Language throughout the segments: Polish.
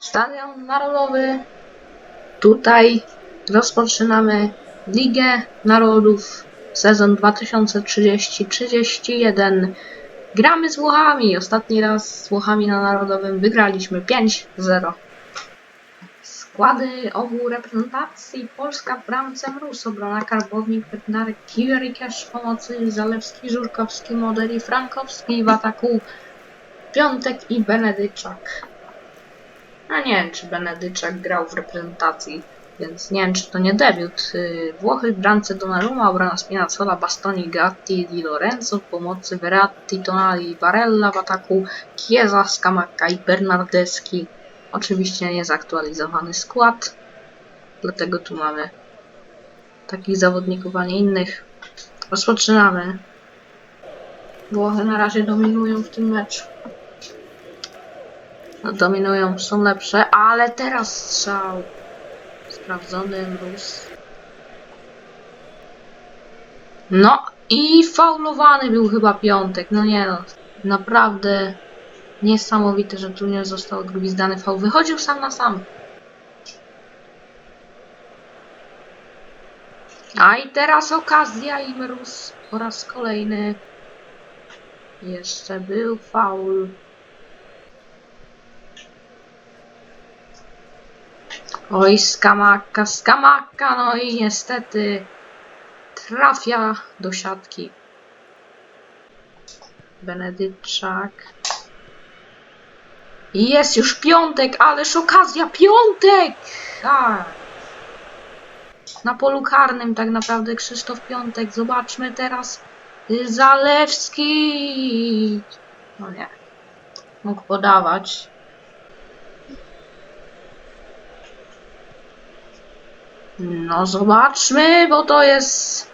Stadion Narodowy. Tutaj rozpoczynamy Ligę Narodów sezon 2030-31. Gramy z Włochami. Ostatni raz z Włochami na Narodowym wygraliśmy 5-0. Składy obu reprezentacji Polska w bramce Mróz, obrona Karbownik, Bednarek, Kiwerikesz w pomocy Zalewski, Żurkowski, Modeli, Frankowski w ataku Piątek i Benedyczak. A nie wiem, czy Benedyczak grał w reprezentacji, więc nie wiem, czy to nie debiut. Yy, Włochy w bramce Donnarumma, obrona Spinazzola, Bastoni, Gatti, Di Lorenzo w pomocy Verratti, Tonali, Barella w ataku Chiesa, Scamacca i Bernardeschi. Oczywiście niezaktualizowany skład, dlatego tu mamy takich zawodników, a nie innych. Rozpoczynamy. Włochy na razie dominują w tym meczu. No, dominują, są lepsze, ale teraz strzał. Sprawdzony mróz. No i faulowany był chyba piątek. No nie no, naprawdę niesamowite, że tu nie został odgwizdany faul. Wychodził sam na sam. A i teraz okazja i mróz po raz kolejny. Jeszcze był faul. Oj, skamaka, skamaka, no i niestety trafia do siatki. Benedyczak. Jest już piątek, ależ okazja, piątek! A. Na polu karnym tak naprawdę Krzysztof Piątek. Zobaczmy teraz. Zalewski. No nie. Mógł podawać. No zobaczmy, bo to jest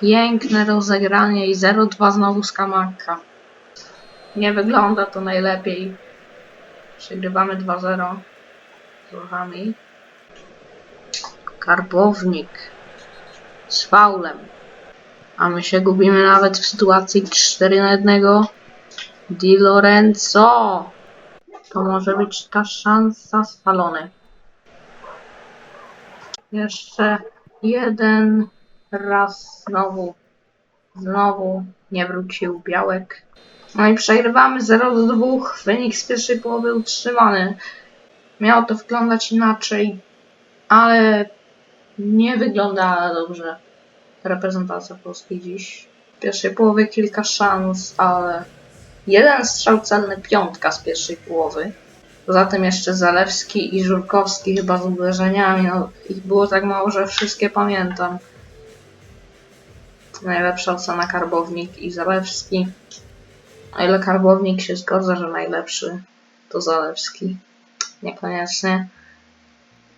piękne rozegranie i 0-2 znowu z Kamaka. Nie wygląda to najlepiej. Przegrywamy 2-0 z Włochami. Karbownik z faulem. A my się gubimy nawet w sytuacji 4 na 1. Di Lorenzo. To może być ta szansa spalony. Jeszcze jeden raz znowu. Znowu nie wrócił Białek. No i przegrywamy 0 do 2. Wynik z pierwszej połowy utrzymany. Miało to wyglądać inaczej, ale nie wygląda dobrze reprezentacja Polski dziś. W pierwszej połowie kilka szans, ale jeden strzał celny piątka z pierwszej połowy. Poza tym jeszcze Zalewski i Żurkowski chyba z uderzeniami. No, ich było tak mało, że wszystkie pamiętam. Najlepsza ocena Karbownik i Zalewski. O ile Karbownik się zgadza, że najlepszy to Zalewski. Niekoniecznie.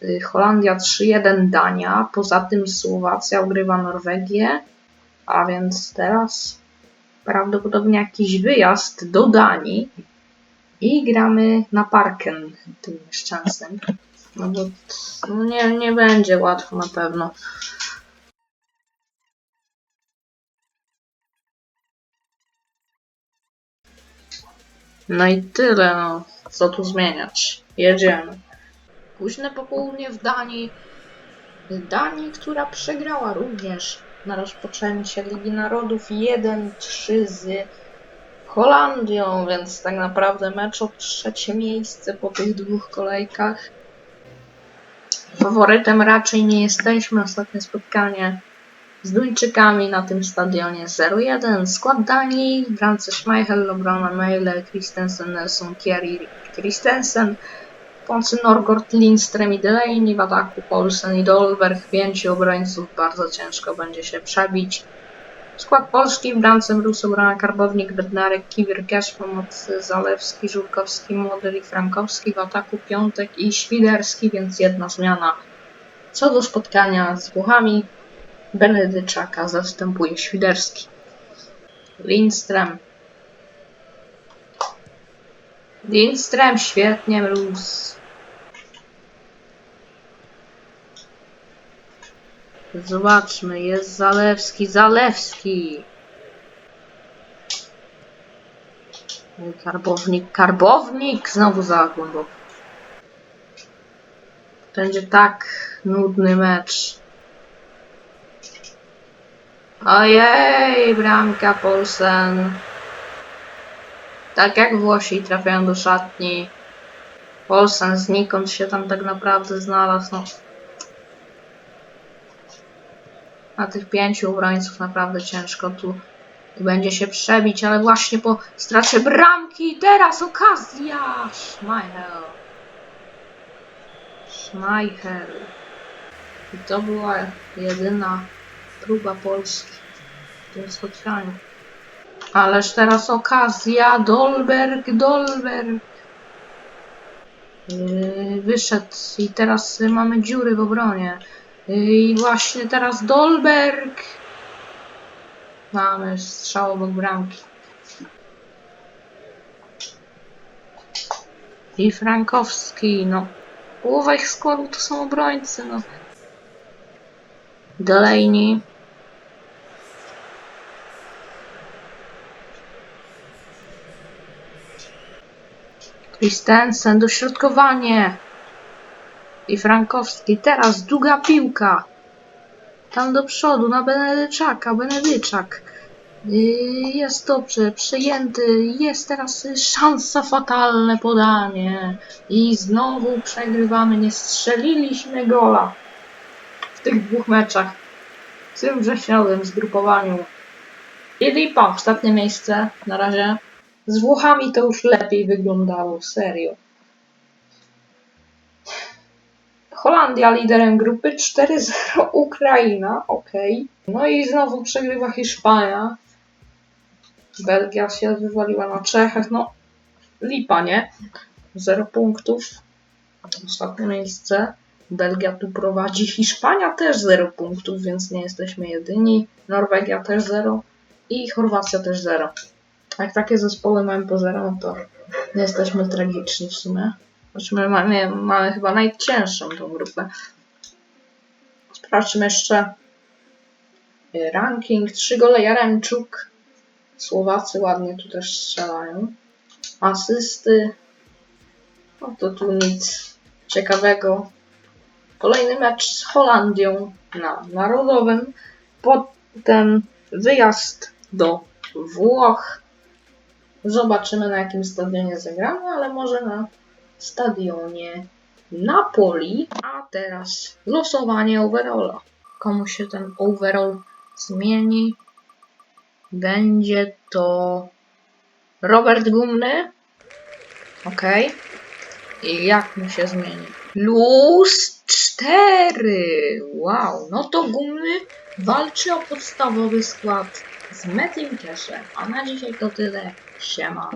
Y, Holandia 3-1 Dania. Poza tym Słowacja ogrywa Norwegię. A więc teraz prawdopodobnie jakiś wyjazd do Danii. I gramy na Parken tym nieszczęsnym. No bo nie, nie będzie łatwo na pewno. No i tyle, no. Co tu zmieniać? Jedziemy. Późne popołudnie w Danii. Danii, która przegrała również na rozpoczęcie Ligi Narodów 1-3 z Holandią, więc tak naprawdę mecz o trzecie miejsce po tych dwóch kolejkach. Faworytem raczej nie jesteśmy. Ostatnie spotkanie z Duńczykami na tym stadionie 0-1. Skład Danii, w bramce Schmeichel, obrona Meile, Christensen, Nelson, Thierry, Christensen, pomocy Norgord, Lindström i Delaney, w ataku Paulsen i Dolberg, pięciu obrońców, bardzo ciężko będzie się przebić. Skład Polski bramce Mróz, obrona Karbownik, Bednarek, Kiwir, Kesz, pomocy Zalewski, Żurkowski, Młody i Frankowski, w ataku Piątek i Świderski, więc jedna zmiana. Co do spotkania z Włochami, Benedyczaka zastępuje Świderski. Lindström. Lindström świetnie mróz. Zobaczmy, jest Zalewski, Zalewski. Karbownik, Karbownik, znowu za głęboko. Będzie tak nudny mecz. Ojej, bramka Polsen. Tak jak Włosi trafiają do szatni. Polsen znikąd się tam tak naprawdę znalazł. No. Na tych pięciu obrońców naprawdę ciężko tu będzie się przebić, ale właśnie po stracie bramki teraz okazja! Schmeichel. Schmeichel. I to była jedyna próba Polski w tym spotkaniu. Ależ teraz okazja. Dolberg, Dolberg. Yy, wyszedł i teraz mamy dziury w obronie. I właśnie teraz Dolberg. Mamy strzał obok bramki. I Frankowski, no. Połowa ich składu to są obrońcy, no. Delaney. Christensen, dośrodkowanie. I Frankowski. Teraz długa piłka. Tam do przodu, na Benedyczaka. Benedyczak. Jest dobrze, przejęty. Jest teraz szansa, fatalne podanie. I znowu przegrywamy. Nie strzeliliśmy gola w tych dwóch meczach. W tym wrześniowym zgrupowaniu. I Lipa, ostatnie miejsce na razie. Z Włochami to już lepiej wyglądało, serio. Holandia liderem grupy 4-0, Ukraina, ok. No i znowu przegrywa Hiszpania. Belgia się wywaliła na Czechach, no lipa, nie? 0 punktów. Ostatnie miejsce. Belgia tu prowadzi. Hiszpania też 0 punktów, więc nie jesteśmy jedyni. Norwegia też 0 i Chorwacja też 0. Jak takie zespoły mają po 0, no to nie jesteśmy tragiczni w sumie. Znaczy my mamy, mamy chyba najcięższą tą grupę. Sprawdźmy jeszcze y, ranking. 3 gole Jaremczuk. Słowacy ładnie tu też strzelają. Asysty. No to tu nic ciekawego. Kolejny mecz z Holandią na Narodowym. Potem wyjazd do Włoch. Zobaczymy na jakim stadionie zagramy, ale może na stadionie Napoli. A teraz losowanie overalla. Komu się ten overall zmieni? Będzie to Robert Gumny. Ok. I jak mu się zmieni? Plus 4. Wow. No to Gumny walczy o podstawowy skład z Metim Cashem. A na dzisiaj to tyle. Siema.